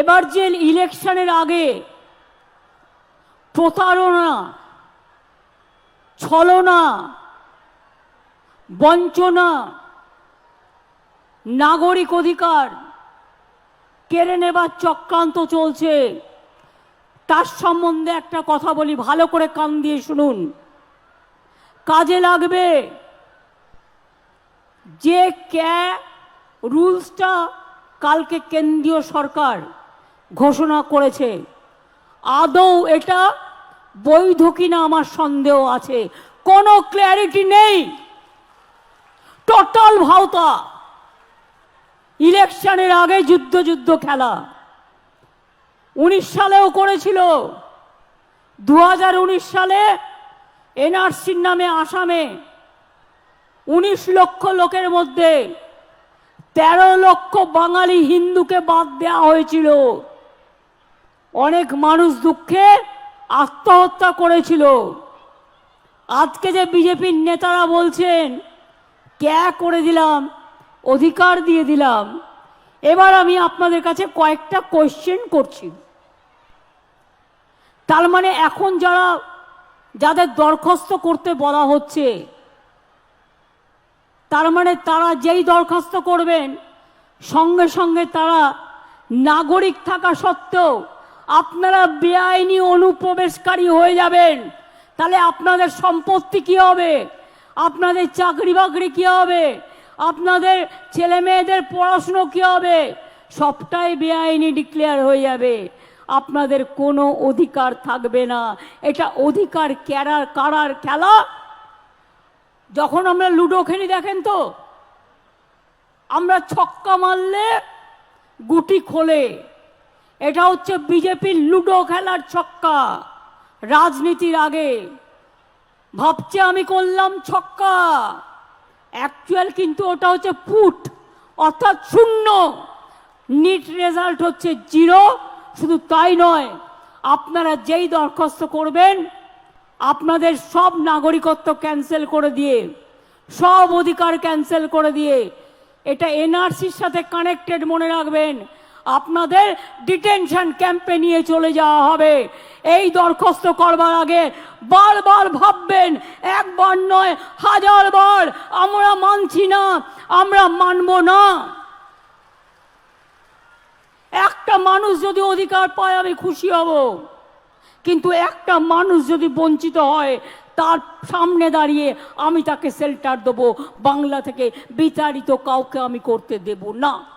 এবার যে ইলেকশনের আগে প্রতারণা, ছলনা, বঞ্চনা, নাগরিক অধিকার কেড়ে নেবার চক্রান্ত চলছে, তার সম্বন্ধে একটা কথা বলি, ভালো করে কান দিয়ে শুনুন। কাজে লাগবে যে ক্যা রুলসটা কালকে কেন্দ্রীয় সরকার ঘোষণা করেছে। আদৌ এটা বৈধ কিনা আমার সন্দেহ আছে। কোনো ক্ল্যারিটি নেই। টোটাল ভাওতা। ইলেকশনের আগে যুদ্ধ যুদ্ধ খেলা। উনিশ সালেও করেছিল। দু হাজার উনিশ সালে এনআরসির নামে আসামে উনিশ লক্ষ লোকের মধ্যে তেরো লক্ষ বাঙালি হিন্দুকে বাদ দেওয়া হয়েছিল। অনেক মানুষ দুঃখে আত্মহত্যা করেছিল। আজকে যে বিজেপির নেতারা বলছেন, ক্যা করে দিলাম? অধিকার দিয়ে দিলাম? এবার আমি আপনাদের কাছে কয়েকটা কোয়েশ্চেন করছি। তার মানে এখন যারা, যাদের দরখাস্ত করতে বলা হচ্ছে, তার মানে তারা যেই দরখাস্ত করবেন, সঙ্গে সঙ্গে তারা নাগরিক থাকা সত্ত্বেও আপনারা বেআইনি অনুপ্রবেশকারী হয়ে যাবেন। তাহলে আপনাদের সম্পত্তি কি হবে? আপনাদের চাকরি বাকরি কী হবে? আপনাদের ছেলে মেয়েদের পড়াশুনো কী হবে? সবটাই বেআইনি ডিক্লেয়ার হয়ে যাবে। আপনাদের কোনো অধিকার থাকবে না। এটা অধিকার ক্যারার, কারার খেলা। যখন আমরা লুডো খেলি, দেখেন তো, আমরা ছক্কা মারলে গুটি খোলে। এটা হচ্ছে বিজেপির লুডো খেলার ছক্কা। রাজনীতির আগে। ভাবছে আমি করলাম ছক্কা। অ্যাকচুয়াল কিন্তু ওটা হচ্ছে পুট অর্থাৎ শূন্য। নিট রেজাল্ট হচ্ছে জিরো শুধু তাই নয়, আপনারা যেই দরখাস্ত করবেন, আপনাদের সব নাগরিকত্ব ক্যান্সেল করে দিয়ে, সব অধিকার ক্যান্সেল করে দিয়ে, এটা এনআরসির সাথে কানেক্টেড মনে রাখবেন। আপনাদের ডিটেনশন ক্যাম্পে নিয়ে চলে যাওয়া হবে। এই দরখাস্ত করবার আগে বারবার ভাববেন, একবার নয়, হাজার বার, আমরা মানছি না, আমরা মানব না। একটা মানুষ যদি অধিকার পায়, আমি খুশি হব। কিন্তু একটা মানুষ যদি বঞ্চিত হয়, তার সামনে দাঁড়িয়ে আমি তাকে শেল্টার দেবো। বাংলা থেকে বিতাড়িত কাউকে আমি করতে দেব না।